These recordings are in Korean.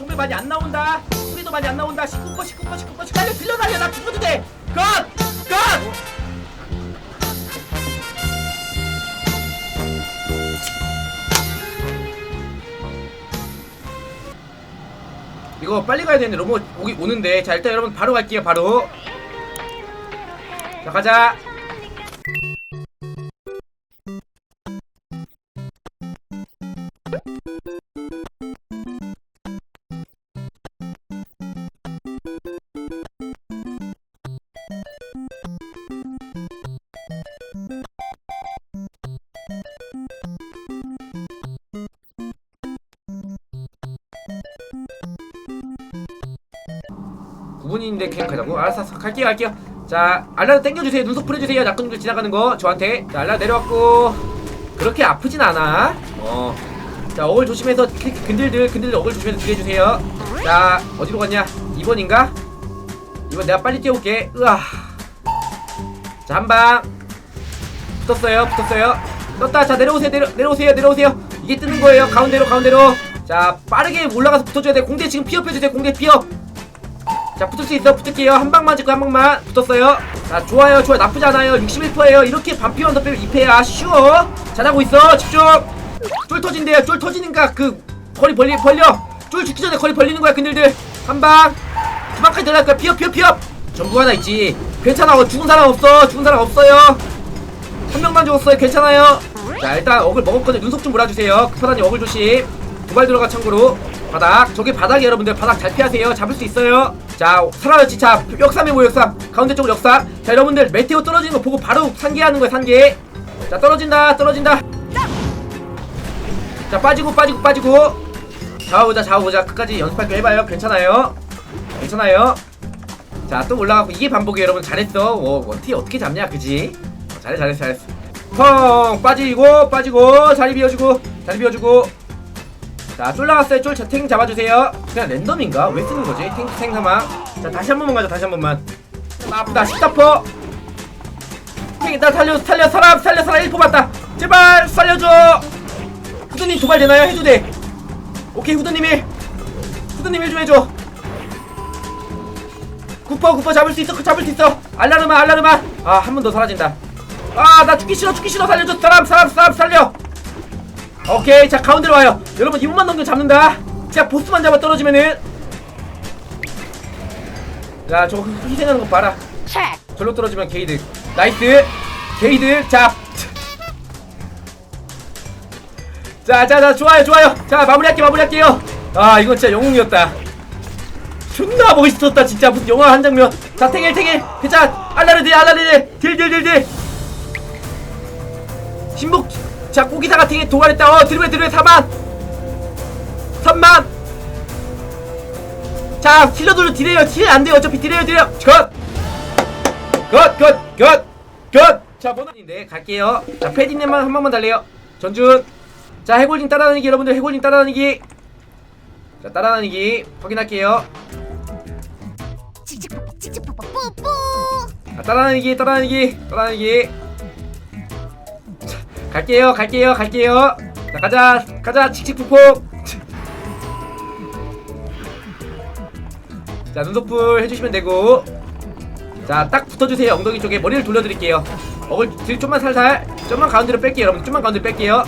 정말 많이 안 나온다. 소리도 많이 안 나온다. 19% 19% 19% 달려 들려 달려. 나 죽어도 돼. 컷! 컷! 이거 빨리 가야 되는데 로봇 오기 오는데. 자 일단 여러분 바로 갈게요 바로. 자 가자 구분인데 그냥 가자고. 알았어. 갈게요 갈게요. 자 알라도 땡겨주세요. 눈썹 풀어주세요. 낙근들 지나가는 거. 저한테. 자 알라 내려왔고. 그렇게 아프진 않아. 어자 어글 조심해서 그- 근들들 근들들 어글 조심해서 딜해주세요. 자 어디로 갔냐? 2번인가? 2번 내가 빨리 뛰어올게. 으아. 자 한방. 붙었어요 붙었어요. 떴다. 자 내려오세요 내려, 내려오세요 내려오세요. 이게 뜨는 거예요. 가운데로 가운데로. 자 빠르게 올라가서 붙어줘야 돼. 공대 지금 피업해주세요. 공대 피업 자 붙을 수 있어 붙을게요. 한 방만 찍고 한 방만 붙었어요. 자 좋아요. 좋아요. 나쁘지 않아요. 61%에요. 이렇게 반피만 더 빼면 2패야. 쉬워. 잘하고 있어. 집중. 쫄 터진대요. 쫄 터지니까 그 거리 벌리 벌려. 쫄 죽기 전에 거리 벌리는 거야 근들들. 한방. 두 방까지 들어갈 거야. 피업 피업 피업. 전부 하나 있지. 괜찮아. 어, 죽은 사람 없어. 죽은 사람 없어요. 한 명만 죽었어요. 괜찮아요. 자 일단 어글 먹었거든요 눈썹 좀 몰아주세요. 급하다니 어글 조심. 두발 들어가 참고로 바닥. 저게 바닥이 여러분들 바닥 잘 피하세요. 잡을 수 있어요. 자 살아였지 자 역삼에 모여 역삼. 가운데 쪽으로 역삼. 자 여러분들 메테오 떨어지는 거 보고 바로 산계하는 거야 산계. 자 떨어진다 떨어진다. 자 빠지고 빠지고 빠지고. 잡아보자 잡아보자. 끝까지 연습할 거 해봐요. 괜찮아요? 괜찮아요? 자 또 올라가고 이게 반복이에요 여러분. 잘했어. 어, 원티 어떻게 잡냐 그지? 어, 잘해 잘했어 잘했어. 펑! 빠지고 빠지고. 자리 비워주고 자리 비워주고 자 쫄라갔어요 쫄 탱 잡아주세요. 그냥 랜덤인가? 왜 쓰는 거지? 탱, 탱 사망 자 다시 한 번만 가자 다시 한 번만. 아, 아프다 14퍼 탱 일단 살려 살려 살아 살려 살아 1퍼 맞다. 제발 살려줘. 후드님 도발 되나요? 해도 돼. 오케이 후드님이. 후드님 일좀 해줘. 구퍼 구퍼 잡을 수 있어 잡을 수 있어. 알라르마 알라르마. 아 한 번 더 사라진다. 아 나 죽기 싫어 죽기 싫어. 살려줘. 사람 사람 사람 살려 오케이 자 가운데로 와요 여러분 이분만 넘겨 잡는다 자 보스만 잡아 떨어지면은 자 저거 희생하는 거 봐라 절로 떨어지면 게이드 나이스 게이드 자 자, 자, 자, 좋아요, 좋아요. 자, 마무리할게요, 마무리할게요. 아, 이건 진짜 영웅이었다. 존나 멋있었다, 진짜. 무슨 영화 한 장면. 자, 탱일, 탱일. 괜찮아. 알라르디, 알라르디. 딜, 딜, 딜, 딜. 신복. 자, 고기사가 탱에 도발했다. 어, 드리블, 드리블, 4만. 3만. 자, 킬러들로 딜해요. 딜 안 돼요. 어차피 딜해요, 딜해요. 컷. 컷, 컷, 컷, 컷. 자, 번호인데 갈게요. 자, 패디님만 한 번만 달래요. 전준. 자, 해골링 따라다니기 여러분들 해골링 따라다니기. 자, 따라다니기 확인할게요. 자, 따라다니기, 따라다니기, 따라다니기. 자, 갈게요, 갈게요, 갈게요. 자, 가자, 가자, 칙칙폭폭. 자, 눈썹풀 해주시면 되고. 자, 딱 붙어주세요. 엉덩이 쪽에 머리를 돌려드릴게요. 어글 들 좀만 살살, 좀만 가운데로 뺄게요, 여러분. 좀만 가운데 뺄게요.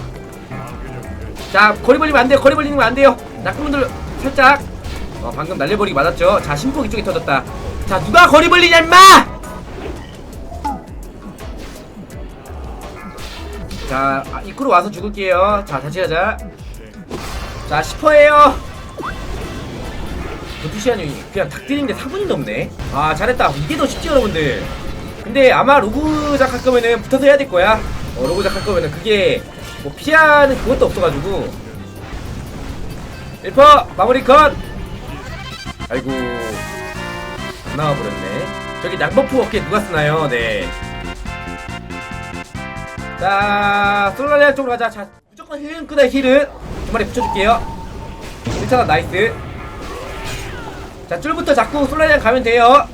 자, 거리 벌리면 안 돼요. 거리 벌리는 거 안 돼요. 낙분들 살짝. 어, 방금 날려버리기 맞았죠. 자, 심폭 이쪽에 터졌다. 자, 누가 거리 벌리냐, 임마! 자, 아, 입구로 와서 죽을게요. 자, 다시 하자. 자, 10%에요. 도두시안이 그냥 닭들인데 4분이 넘네. 아, 잘했다. 이게 더 쉽지, 여러분들. 근데 아마 로그작 할 거면은 붙어서 해야 될 거야. 어, 로그작 할 거면은 그게 뭐 피하는 그것도 없어가지고. 1퍼 마무리 컷! 아이고. 안 나와버렸네. 저기 낭버프 어깨 누가 쓰나요? 네. 자, 솔라리아 쪽으로 가자. 자, 무조건 힐은 끄다 힐은 두 마리 붙여줄게요. 괜찮아, 나이스. 자, 줄부터 잡고 솔라리아 가면 돼요.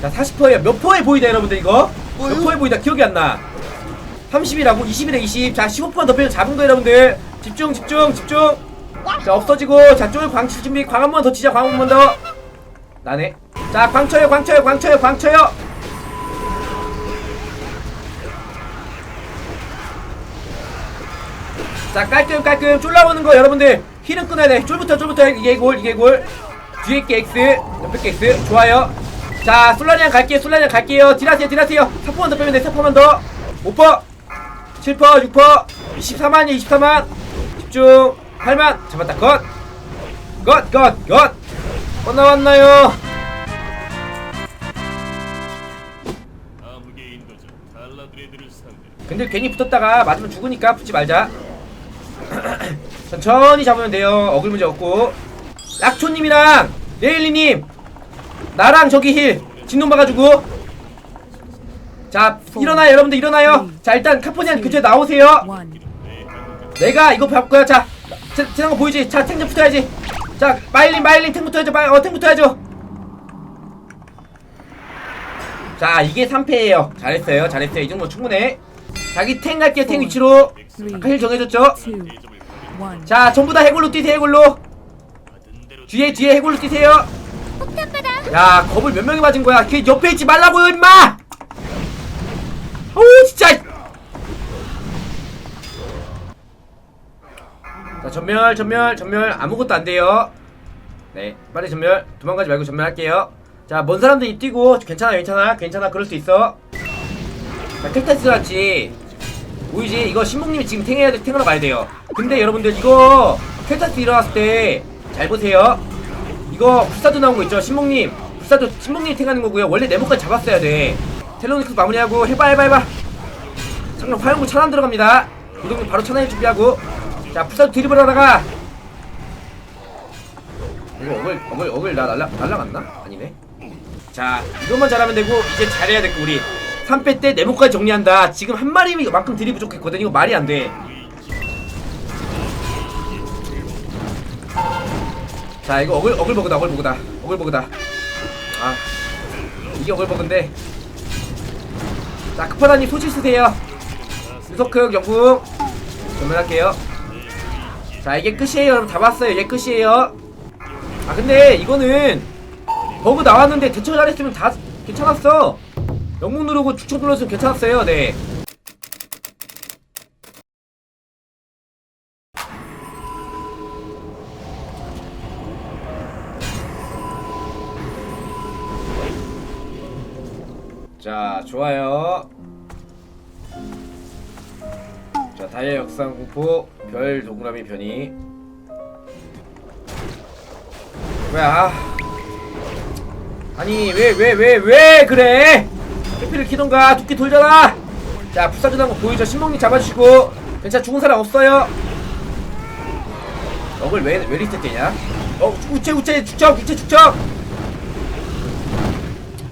자, 40%에요. 몇 퍼에 보이다, 여러분들, 이거? 몇 퍼에 보이다, 기억이 안 나. 30이라고? 20이래, 20. 자, 15%더 빼면 잡은 거, 여러분들. 집중, 집중, 집중. 자 없어지고 자쫄 광칠 준비 광 한 번 더 치자 광 한 번 더 나네 자 광쳐요 광쳐요 광쳐요 광쳐요 자 깔끔 깔끔. 쫄라오는 거 여러분들. 힐은 끊어야 돼. 쫄부터 쫄부터. 이게 골 이게 골. 뒤에 게 X 옆에 게 X 좋아요. 자 솔라리안 갈게요 솔라리안 갈게요. 딜하세요 딜하세요. 4%만 더 빼면 돼 4%만 더. 5% 7% 6% 24만이 24만. 집중. 8만. 잡았다 컷컷컷컷. 어 나왔나요? 근데 괜히 붙었다가 맞으면 죽으니까 붙지 말자 천천히 잡으면 돼요. 어글 문제 없고. 약초님이랑 네일리님 나랑 저기 힐 진동 봐가지고. 자 일어나요 여러분들 일어나요. 자 일단 카포니안 그쪽에 나오세요. one. 내가 이거 밟을 거야. 자 지- 지난 거 보이지? 자 탱좀 붙어야지. 자 마일린 마일린 탱 붙어야죠. 마일, 어, 탱 붙어야죠. 자 이게 3패예요. 잘했어요 잘했어요. 이 정도 충분해. 자기 탱 갈게요 탱 위치로. 아까 힐 one. 자 전부 다 해골로 뛰세요 해골로. 뒤에 뒤에 해골로 뛰세요. 야 겁을 몇 명이 맞은 거야? 걔 옆에 있지 말라고요 임마! 어우 진짜! 자 전멸 전멸 전멸. 아무것도 안 돼요. 네 빨리 전멸. 도망가지 말고 전멸할게요. 자 먼 사람들이 뛰고 괜찮아 괜찮아. 괜찮아 그럴 수 있어. 자 텍타스 같지 보이지 이거 신봉님이 지금 탱해야 돼 탱하러 가야 돼요. 근데 여러분들 이거 텍타스 일어났을 때 잘 보세요. 이거 불사조 나온 거 있죠? 신봉님. 불사조 신봉님 탱하는 거고요. 원래 네모까지 잡았어야 돼. 텔로니크 마무리하고 해봐 해봐 해봐. 잠깐 화용구 차단 들어갑니다. 이동님 바로 차단해 준비하고. 자 불사조 드리블 하다가. 이거 어글 어글 어글 나 날라 날라갔나? 아니네. 자 이것만 잘하면 되고 이제 잘해야 될 거 우리 3패 때 네모까지 정리한다. 지금 한 마리만큼 딜이 부족했거든 이거 말이 안돼. 자 이거 어글 어글버그다 어글버그다. 어글버그다. 아 이게 어글버그인데. 자 급하다님 소실 쓰세요. 유석흑 영궁 전멸할게요. 자 이게 끝이에요. 여러분 다 봤어요. 이게 끝이에요. 아 근데 이거는 버그 나왔는데 대처 잘했으면 다 괜찮았어 영웅 누르고 축척 눌렀으면 괜찮았어요 네 자, 좋아요. 자, 다이아 역상 공포 별 동그라미 편이. 뭐야? 아니, 왜, 왜, 왜, 왜 그래? 해피를 키던가, 두께 돌잖아! 자, 불사조단 거 보이죠? 신봉님 잡아주시고. 괜찮아, 죽은 사람 없어요. 럭을 왜, 왜 리셋되냐? 어, 우체, 우체, 축적, 우체, 축적!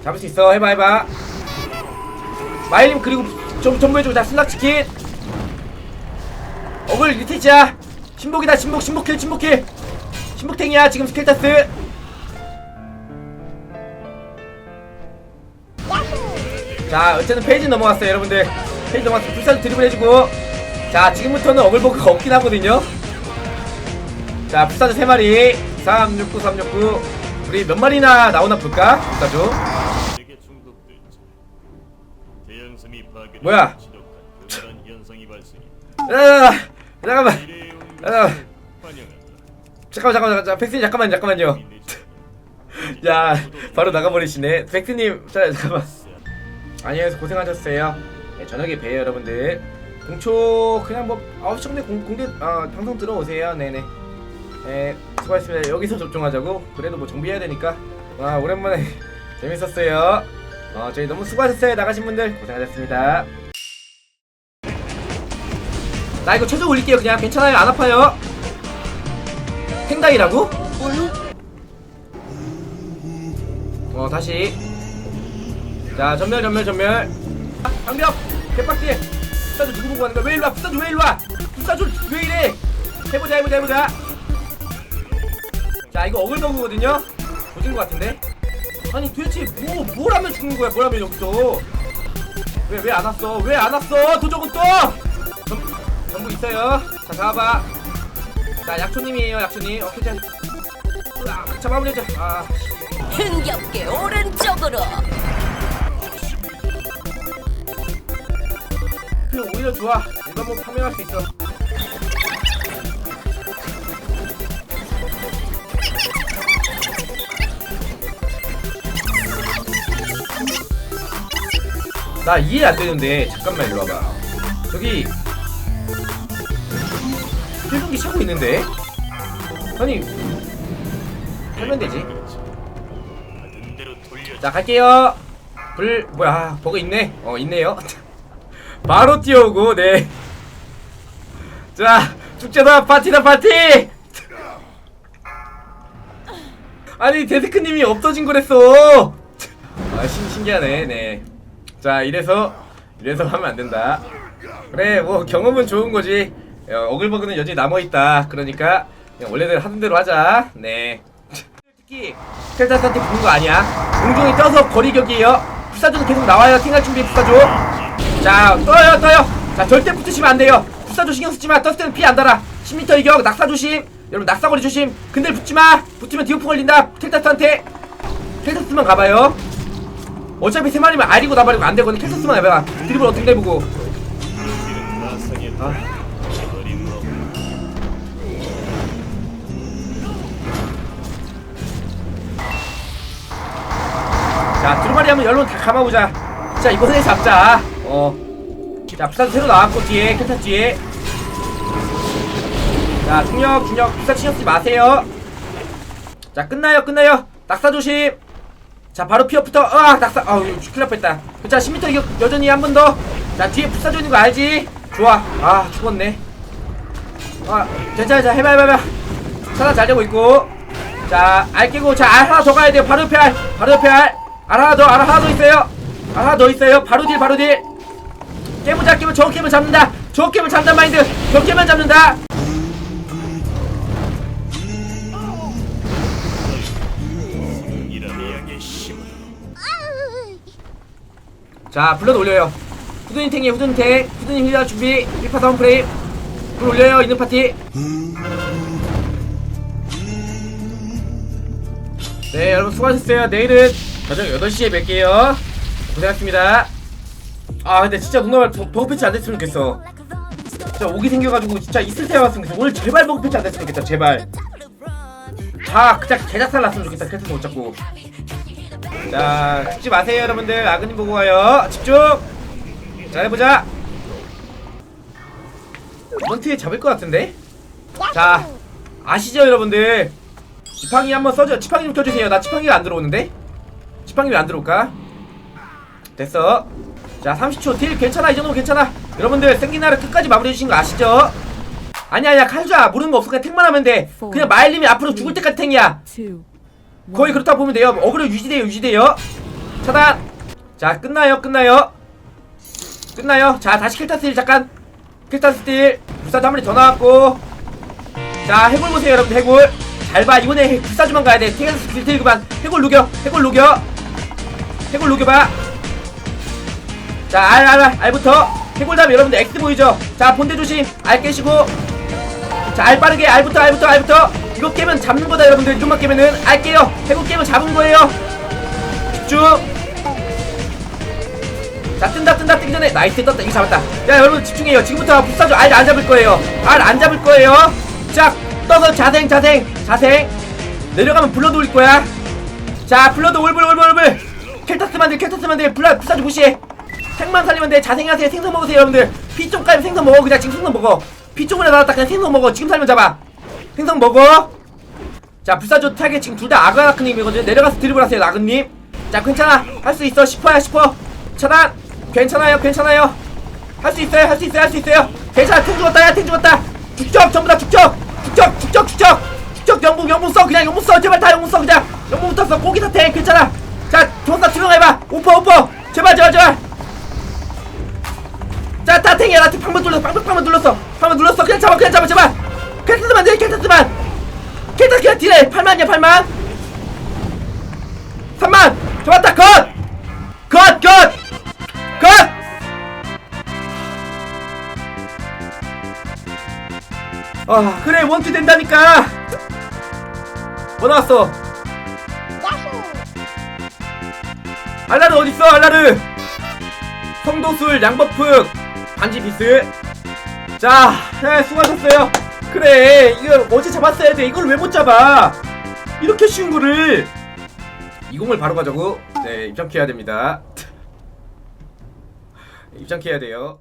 잡을 수 있어, 해봐, 해봐. 마일님 그리고 좀 전부해주고 자 슬락치킨 어글 리테지야 신복이다 신복 신복킬 신복킬 신복탱이야 지금 스켈타스 자 어쨌든 페이지 넘어갔어요 여러분들. 페이지 넘어갔어 불사조 드리블 해주고. 자 지금부터는 어글버그가 없긴 하거든요. 자 불사조 3마리. 369 369 우리 몇 마리나 나오나 볼까? 불사조. 뭐야? 야, 잠깐만. 아. 잠깐만 잠깐만 잠깐만. 백스님 잠깐만 잠깐만요. 야 바로 나가버리시네. 백스님 자 잠깐만 안녕하세요 고생하셨어요. 네, 저녁에 봬요 여러분들. 공초 그냥 뭐 9시 정도에 공, 공개 아 방송 들어오세요. 네네. 네 수고하셨습니다. 여기서 접종하자고? 그래도 뭐 정비해야 되니까. 와 오랜만에 재밌었어요. 어 저희 너무 수고하셨어요. 나가신 분들 고생하셨습니다. 나 이거 최저 올릴게요 그냥. 괜찮아요? 안 아파요? 탱다이라고? 어 다시 자 전멸 전멸 전멸. 아, 방벽 개빡띠 불사조 누구 보고 하는 거야 왜 일로와? 불사조 왜 일로와? 불사조 왜 이래? 해보자 해보자 해보자. 자 이거 어글버그거든요? 조진 것 같은데? 아니 도대체 뭐 뭘 하면 죽는 거야? 뭘 하면 여기서? 왜 왜 안 왔어? 왜 안 왔어? 도적은 또! 전, 전부 있어요. 자 잡아봐. 자 약초님이에요 약초님. 오케이 자. 마무리하자 아. 흥겹게 오른쪽으로 그냥 오히려 좋아. 일반 뭐 판매할 수 있어. 나 이해 안 되는데 잠깐만 일로 와봐. 저기 필승기 차고 있는데? 아니 하면 되지. 자 갈게요. 불 뭐야 버그 있네? 어 있네요 바로 뛰어오고 네 자 축제다 파티다 파티! 아니 데스크님이 없어진 거랬어. 아 신, 신기하네 네 자 이래서 이래서 하면 안 된다. 그래 뭐 경험은 좋은 거지. 어, 어글버그는 여전히 남아있다. 그러니까 그냥 원래대로 하던 대로 하자. 네. 특히 텔타스한테 부는 거 아니야? 공중에 떠서 거리격이에요. 불사조도 계속 나와요. 팅할 준비 불사조 자 떠요 떠요. 자 절대 붙으시면 안 돼요. 불사조 신경 쓰지 마. 떴을 때는 피 안 달아. 10m 이격 낙사 조심. 여러분 낙사거리 조심. 근데 붙지 마. 붙으면 디오프 걸린다. 텔타스한테. 텔타스만 가봐요. 어차피 세 마리면 알이고 나발이고 안 되거든 텔타스만 해봐 드리블 어떻게 해보고. 아. 자 두루마리 한번 열로 다 감아보자. 자 이번에 잡자 어자 부사도 새로 나왔고 뒤에 뒤에. 자 중력 중력 부사 신경 쓰지 마세요. 자 끝나요 끝나요. 낙사 조심. 자 바로 피어부터 으악 낙사 아우 큰일 날 뻔했다. 자 10m 이거 여전히 한 번 더. 자 뒤에 부사조 있는 거 알지? 좋아. 아 죽었네. 아 괜찮아 자 해봐 해봐 해봐. 차단 잘 되고 있고. 자, 알 깨고, 자, 알 하나 더 가야 돼요. 바로 옆에 알. 바로 옆에 알. 알 하나 더, 알 하나 더 있어요. 알 하나 더 있어요. 바로 딜, 바로 딜. 깨면 잡기면 저 깨면 잡는다. 저 깨면 잡는다 마인드. 저 깨면 잡는다. 자, 블러드 올려요. 후드님 탱이에 후드님 탱. 후드님 힐러 준비. 1파 다운 프레임. 불 올려요. 있는 파티. 네, 여러분 수고하셨어요. 내일은 저녁 8시에 뵐게요. 고생하셨습니다. 아, 근데 진짜 누나 버그 패치 안 됐으면 좋겠어. 진짜 오기 생겨가지고 진짜 있을 때 왔으면 좋겠어. 오늘 제발 버그 패치 안 됐으면 좋겠다. 제발. 다 그냥 개작살 났으면 좋겠다. 캐스 못 잡고. 자, 죽지 마세요, 여러분들. 아그님 보고 와요. 집중. 잘해보자. 이번 트에 잡을 것 같은데? 자, 아시죠, 여러분들? 지팡이 한번 써줘. 지팡이 좀 켜주세요. 나 지팡이가 안 들어오는데? 지팡이 왜 안 들어올까? 됐어. 자, 30초 딜 괜찮아. 이 정도면 괜찮아. 여러분들 생긴 날을 끝까지 마무리해 주신 거 아시죠? 아니야, 아니야. 칼자 모르는 거 없어. 그냥 탱만 하면 돼. 그냥 마일님이 앞으로 죽을 때까지 탱이야. 거의 그렇다 보면 돼요. 어그로 유지돼요, 유지돼요. 차단. 자, 끝나요, 끝나요. 끝나요. 자, 다시 켈타스 딜 잠깐. 켈타스 딜. 불사도 한 마리 더 나왔고. 자, 해골 보세요, 여러분. 해골. 잘 봐. 이번에 해- 불사주만 가야 돼. 딜 그만. 해골 녹여. 해골 녹여. 해골 녹여봐. 자, 알, 알, 알, 알부터. 해골 다음에 여러분들 X 보이죠? 자, 본대 조심. 알 깨시고. 자, 알 빠르게. 알부터, 알부터, 알부터. 이거 깨면 잡는 거다, 여러분들. 이것만 깨면은. 알 깨요. 해골 깨면 잡은 거예요. 집중. 자, 뜬다, 뜬다, 뜨기 전에. 나이스, 떴다. 이거 잡았다. 야, 여러분 집중해요. 지금부터 불사조 알안 잡을 거예요. 알 안 잡을 거예요. 자, 떠서 자생, 자생, 자생. 내려가면 블러드 올릴 거야. 자, 블러드 올블, 올블, 올블. 켈타스만 돼, 켈타스만 돼. 블라, 불사조 무시해. 생만 살리면 돼. 자생하세요. 생선 먹으세요, 여러분들. 피좀 까면 생선 먹어. 그냥 지금 생선 먹어. 피 쪽으로 나왔다. 그냥 생선 먹어. 지금 살면 잡아. 생선 먹어. 자, 불사조 타겟 지금 둘 다 아가나크님이거든요. 내려가서 드리블 하세요, 나그님. 자, 괜찮아. 할 수 있어. 10%야, 10%. 차단. 괜찮아요, 괜찮아요. 할 수 있어요, 할 수 있어요, 할 수 있어요. 괜찮아, 탱 죽었다, 야, 탱 죽었다. 죽적, 전부 다 죽적. 죽적, 죽적, 죽적. 죽적, 영웅, 영웅 써. 그냥 영웅 써. 제발 다 영웅 써. 그냥. 영웅부터 써. 고기다 탱. 괜찮아. 자, 존나 투명해봐. 오퍼, 오퍼. 제발, 제발, 제발. 자, 다 탱이야. 나 방금 눌렀어. 방금, 방금 눌렀어. 방금 눌렀어. 그냥 잡아, 그냥 잡아, 제발. 캔터스만 돼, 캔터스만. 캔터스 그냥 딜해. 8만이야, 8만. 3만. 잡았다, 컷. 컷, 컷. 컷. 아 그래 원투 된다니까 뭐 나왔어 알라르 어딨어 알라르 성도술 양버프 반지 비스. 자 네, 수고하셨어요. 그래 이거 어제 잡았어야 돼. 이걸 왜 못 잡아? 이렇게 쉬운 거를. 이공을 바로 가자고. 네 입장키 해야 됩니다. 입장키 해야 돼요